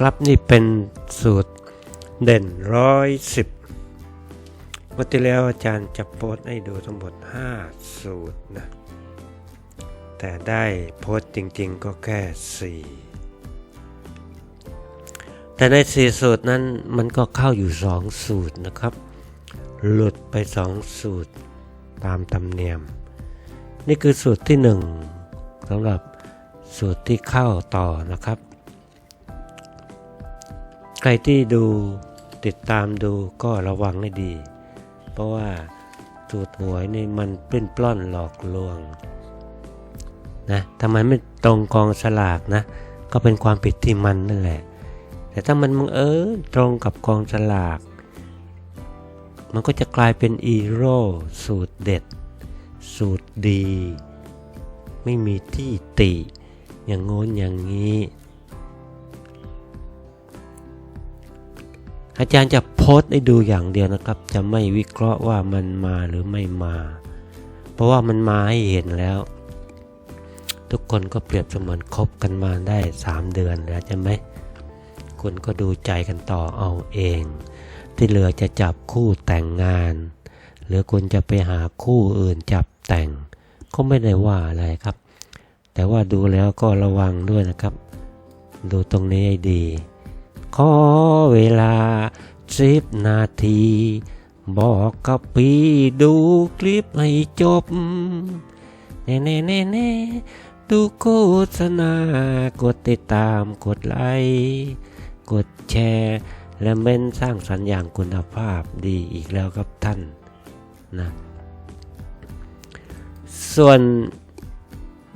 ครับนี่เป็นสูตรเด่นร้อยสิบวันที่แล้วอาจารย์จะโพสให้ดูทั้งหมด 5 สูตรนะ แต่ได้โพสจริงๆก็แค่ 4 แต่ใน 4 สูตรนั้นมันก็เข้าอยู่ 2 สูตรนะครับ หลุดไป 2 สูตรตามธรรมเนียม นี่คือสูตรที่ 1สำหรับสูตรที่เข้าต่อนะครับ ใครที่ดูติดตามดูก็ระวังให้ดี เพราะว่าสูตรหวยนี่มันปล้นปล้อนหลอกลวงนะทำไมไม่ตรงกองสลากนะ ก็เป็นความผิดที่มันนั่นแหละ แต่ถ้ามันมึงเออตรงกับกองสลาก มันก็จะกลายเป็นอีโร่สูตรเด็ด สูตรดี ไม่มีที่ติ อย่างโน้นอย่างนี้ อาจารย์จะโพสต์ให้ดูอย่างเดียวนะครับ จะไม่วิเคราะห์ว่ามันมาหรือไม่มา เพราะว่ามันมาให้เห็นแล้ว ทุกคนก็เปรียบเสมือนคบกันมาได้ 3 เดือนแล้วใช่ไหมคุณก็ดูใจกันต่อเอาเอง ที่เหลือจะจับคู่แต่งงาน หรือคุณจะไปหาคู่อื่นจับแต่ง ก็ไม่ได้ว่าอะไรครับ แต่ว่าดูแล้วก็ระวังด้วยนะครับ ดูตรงนี้ให้ดี ขอเวลาสิบนาที บอกกับพี่ดูคลิปให้จบ แน่แน่แน่แน่ดูโฆษณากดติดตามกดไลค์กดแชร์ และเม้นสร้างสรรค์อย่างคุณภาพดีอีกแล้วครับท่านนะส่วน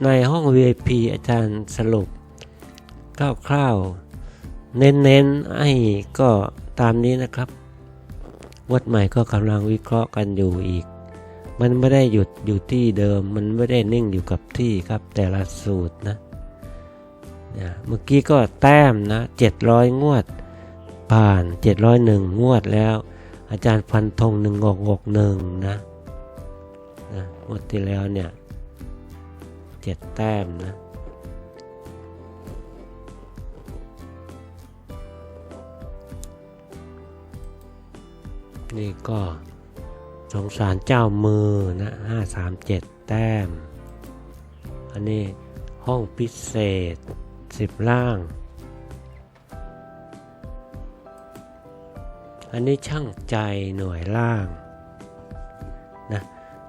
ในห้อง VIP อาจารย์สรุปคร่าวๆ เน้นๆให้ก็ตามนี้นะครับ วัดใหม่ก็กำลังวิเคราะห์กันอยู่อีก มันไม่ได้หยุดอยู่ที่เดิม มันไม่ได้นิ่งอยู่กับที่ครับ แต่ละสูตรนะนะเมื่อกี้ก็แต้มนะ700 งวด ผ่าน 701 งวดแล้ว อาจารย์ฟันธง1661นะนะงวดที่แล้วเนี่ย7แต้มนะ นี่ก็สงสารเจ้ามือนะห้าสามเจ็ดแต้ม อันนี้ห้องพิเศษสิบล่าง อันนี้ช่างใจหน่วยล่างนะ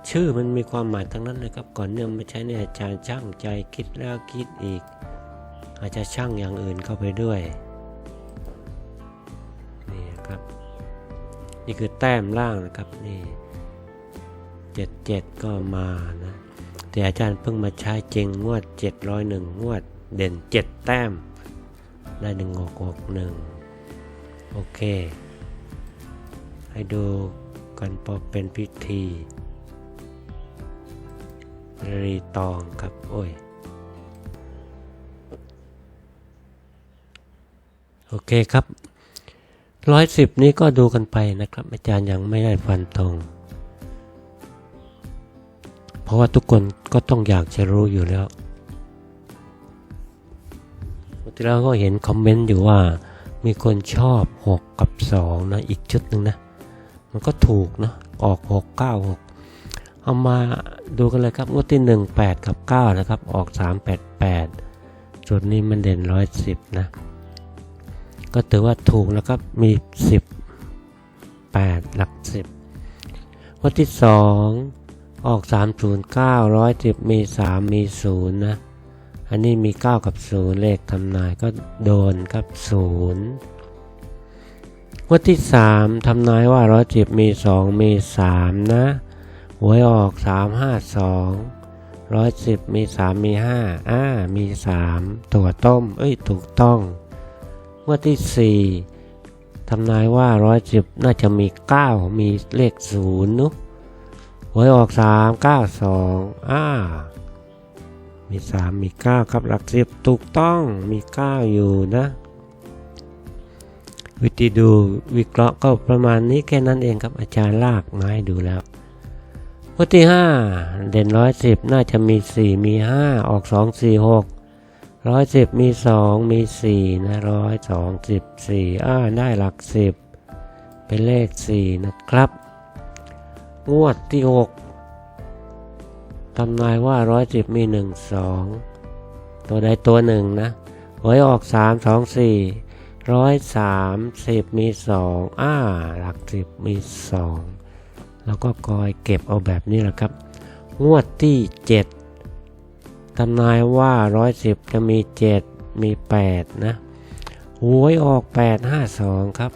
ชื่อมันมีความหมายทั้งนั้นเลยครับก่อนเนี่ยไม่ใช่เนี่ยอาจารย์ช่างใจคิดแล้วคิดอีก อาจจะช่างอย่างอื่นเข้าไปด้วย นี่คือแต้มล่างนะครับนี่เจ็ดเจ็ดก็มานะแต่อาจารย์เพิ่งมาใช้จริงงวดเจ็ดร้อยหนึ่งงวดเด่นเจ็ดแต้ม ได้หนึ่งหกหกหนึ่งโอเค ให้ดูกันพอเป็นพิธีรีตองครับ โอ้ย โอเคครับ ร้อยสิบนี้ก็ดูกันไปนะครับ อาจารย์ยังไม่ได้ฟันธงเพราะว่าทุกคนก็ต้องอยากจะรู้อยู่แล้วที่แล้วก็เห็นคอมเมนต์อยู่ว่ามีคนชอบ 6 กับ 2 นะ อีกชุดหนึ่งนะ มันก็ถูกนะ ออก 6 9 6 เอามาดูกันเลยครับ งวดที่ 1 8 กับ 9 นะครับ ออก 3 8 8 จุดนี้มันเด่น 110 นะ ก็ถือว่าถูกแล้วครับมี 10 8 หลัก 10 วันที่ 2 ออก 309 110 มี 3 มี 0 นะ อันนี้มี 9 กับ 0 เลขทำนายก็โดนครับ 0 วันที่ 3ทำนายว่า 110 มี 2 มี 3 นะหวยออก 352 110มี3มี5อ่า มี3ตัวต้ม เอ้ย ถูกต้อง งวดที่4ทำนายว่าร้อยสิบน่าจะมี9มีเลขศูนย์นุ๊กหวยออก3 9 2อ้ามี3มี9ครับหลักสิบถูกต้องมี9อยู่นะ วิธีดูวิเคราะห์ก็ประมาณนี้แค่นั้นเองครับอาจารย์ลากมาให้ดูแล้วงวดที่5เด่นร้อยสิบน่าจะมี4มี5ออก2 4 6 ร้อยสิบมีสองมีสี่นะร้อยสองสิบสี่อ่าได้หลักสิบเป็นเลขสี่นะครับ งวดที่หกทำนายว่าร้อยสิบมีหนึ่งสองตัวใดตัวหนึ่งนะหวยออกสามสองสี่ร้อยสามสิบมีสองอ่าหลักสิบมีสองแล้วก็คอยเก็บเอาแบบนี้แหละครับ งวดที่เจ็ด ทำนายว่าร้อยสิบจะมีเจ็ดมีแปดนะหวยออกแปดห้าสองครับ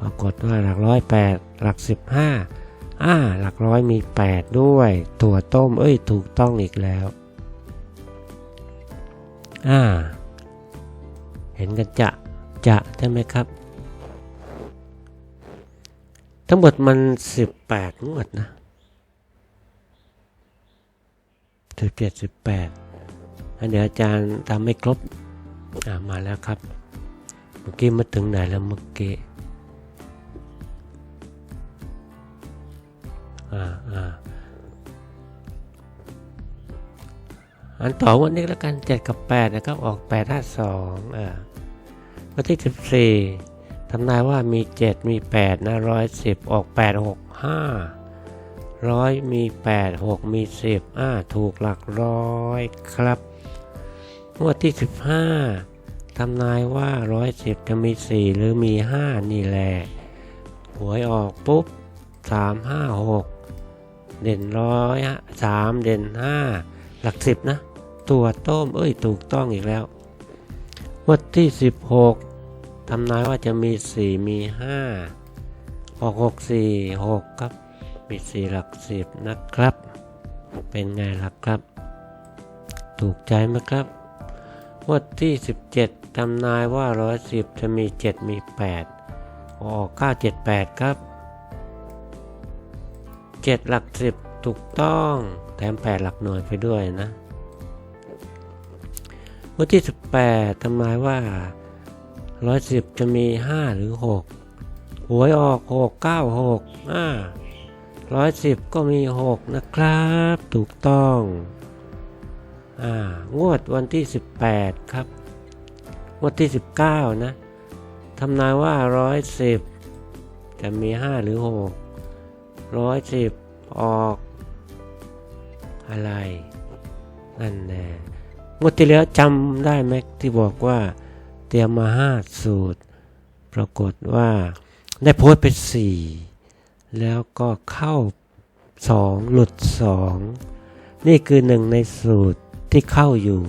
ปรากฏว่าหลักร้อยแปดหลักสิบห้าอ่าหลักร้อยมีแปดด้วย ถั่วต้มเอ้ยถูกต้องอีกแล้วอ่าเห็นกันจะจะใช่ไหมครับ ทั้งหมดมันสิบแปดงวดนะ สิบเจ็ดสิบแปดเดี๋ยวอาจารย์ทำไม่ครบอ่ามาแล้วครับ เมื่อกี้มาถึงไหนแล้วเมื่อกี้อ่าอ่าอันต่อวันนี้แล้วกันเจ็ดกับแปดนะครับออกแปดห้าสองอ่าวันที่สิบสี่ทำนายว่ามีเจ็ดมีแปดนะร้อยสิบออกแปดหกห้า ร้อยมีแปดหกมีสิบอ่าถูกหลักร้อยครับงวดที่สิบห้าทำนายว่าร้อยสิบจะมีสี่หรือมีห้านี่แหละหวยออกปุ๊บสามห้าหกเด่นร้อยสามเด่นห้าหลักสิบนะ ตัวต้ม เอ้ย ถูกต้องอีกแล้ววัดที่สิบหกทำนายว่าจะมีสี่มีห้าออกหกสี่หกครับ มีสี่หลักสิบนะครับ เป็นไงล่ะครับ ถูกใจไหมครับวัดที่สิบเจ็ดทำนายว่าร้อยสิบจะมีเจ็ดมีแปดออกเก้าเจ็ดแปดครับเจ็ดหลักสิบถูกต้อง แถมแปดหลักหน่วยไปด้วยนะวันที่สิบแปดทำไมว่าร้อยสิบจะมีห้าหรือหกหวยออกหกเก้าหกอ่า ร้อยสิบก็มีหกนะครับ ถูกต้องอ่างวดวันที่สิบแปดครับ งวดที่สิบเก้านะทำนายว่าร้อยสิบจะมีห้าหรือหกร้อยสิบออก อะไรนั่นแน่งวดที่แล้วจำได้ไหมที่บอกว่าเตรียมมาห้าสูตร ปรากฏว่าได้โพสต์ไปสี่ แล้วก็เข้าสองหลุดสองนี่คือหนึ่งในสูตรที่เข้าอยู่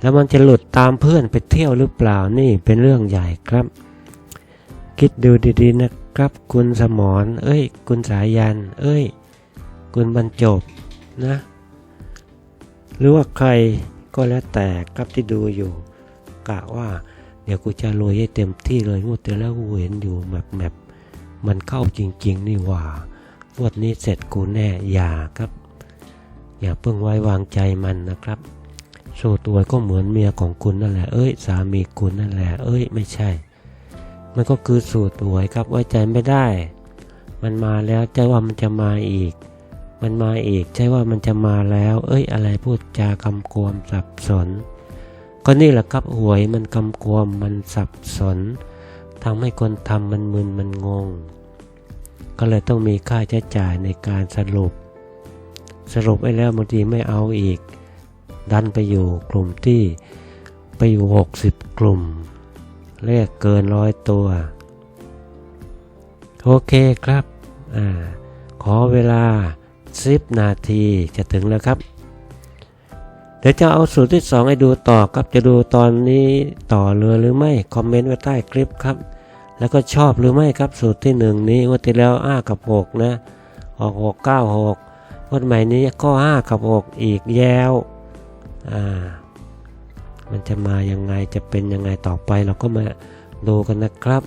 แล้วมันจะหลุดตามเพื่อนไปเที่ยวหรือเปล่านี่เป็นเรื่องใหญ่ครับ คิดดูดีๆนะครับ คุณสมรเอ้ย คุณสายัน เอ้ย คุณบรรจบนะ หรือว่าใครก็แล้วแต่ครับที่ดูอยู่ กะว่าเดี๋ยวกูจะรวยให้เต็มที่เลยงวดที่แล้วกูเห็นอยู่แบบแบบ มันเข้าจริง ๆ นี่หว่างวดนี้เสร็จกูแน่อย่าครับ อย่าเพิ่งไว้วางใจมันนะครับโซ่ตัวก็เหมือนเมียของคุณนั่นแหละ เอ้ย สามีคุณนั่นแหละ เอ้ย ไม่ใช่ มันก็คือสูตรหวยครับไว้ใจไม่ได้ มันมาแล้วใจว่ามันจะมาอีก มันมาอีกใช่ว่ามันจะมาแล้ว เอ้ย อะไรพูดจาคำกวมสับสน ก็นี่แหละครับหวยมันคำกวมมันสับสน ทำให้คนทำมันมึนมันงง ก็เลยต้องมีค่าใช้จ่ายในการสรุป สรุปไปแล้วบางทีไม่เอาอีก ดันไปอยู่กลุ่มที่ไปอยู่ 60 กลุ่ม เลขเกินร้อยตัว โอเคครับอขอเวลา 10 นาทีจะถึงแล้วครับ เดี๋ยวจะเอาสูตรที่ 2 ให้ดูต่อครับ จะดูตอนนี้ต่อเรือหรือไม่ คอมเมนต์ไว้ใต้คลิปครับ แล้วก็ชอบหรือไม่ครับสูตรที่1นี้ว่าที่แล้วอ้ากับ6นะออก6 9 6วันใหม่นี้ก็5กับ6อีกแย้วอ่ามันจะมายังไงจะเป็นยังไงต่อไปเราก็มาดูกันนะครับ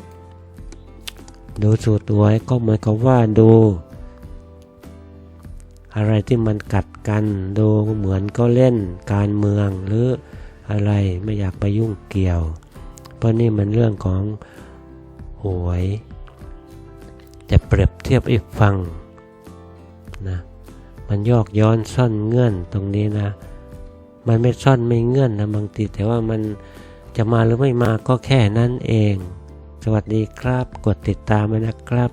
ดูสูตรไว้ก็หมายความว่าดู อะไรที่มันกัดกันดูเหมือนก็เล่นการเมืองหรืออะไรไม่อยากไปยุ่งเกี่ยว เพราะนี่มันเรื่องของ หวย จะเปรียบเทียบอีกฟังนะมันยอกย้อนซ่อนเงื่อนตรงนี้นะ มันไม่ซ่อนไม่เงื่อนนะบางทีแต่ว่ามันจะมาหรือไม่มาก็แค่นั้นเอง สวัสดีครับ กดติดตามไว้นะครับ